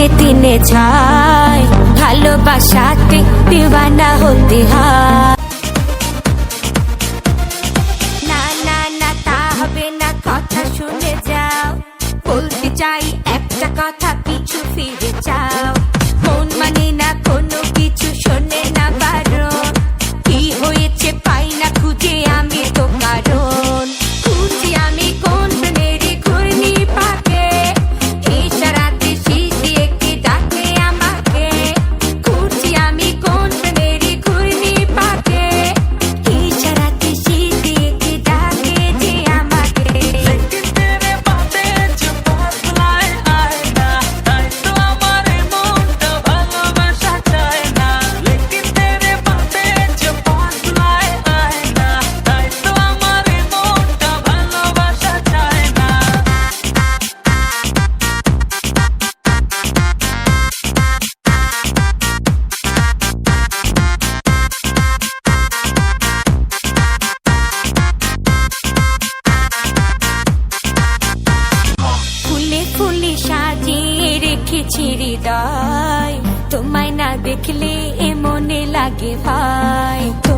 দিনে দিনে যায়। ভালোবাসাতে দিওয়ানা হতে হয়। রেখেছি হৃদয় তোমায় না দেখলে এ মনে লাগে ভাই।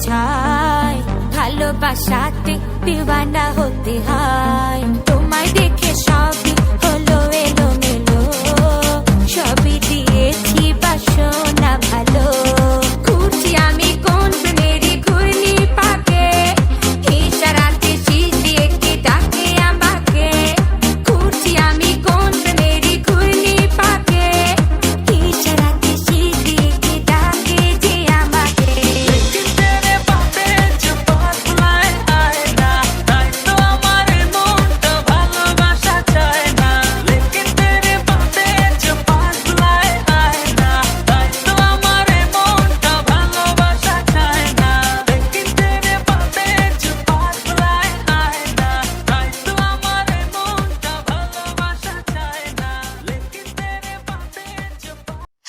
চাই। ভালোবাসাতে দিওয়ানা হতে হয়। তোমায় দেখে সবই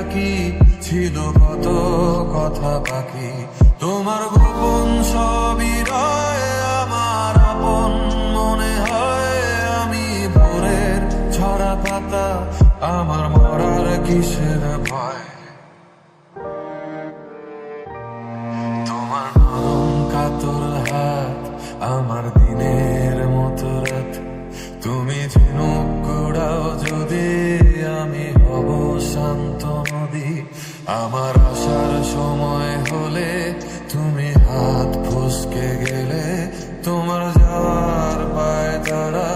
থাকি ছিল কত কথা বাকি? তোমার গোপন সবই আমার আপন মনে হয় আমি ভোরের ছড়া পাতা, আমার মরার কিসের ভয়? ফসকে গেলে তোমার যাওয়ার পায় তারা।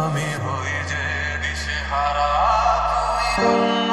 আমি হয়ে যে দিশে হারা তুমি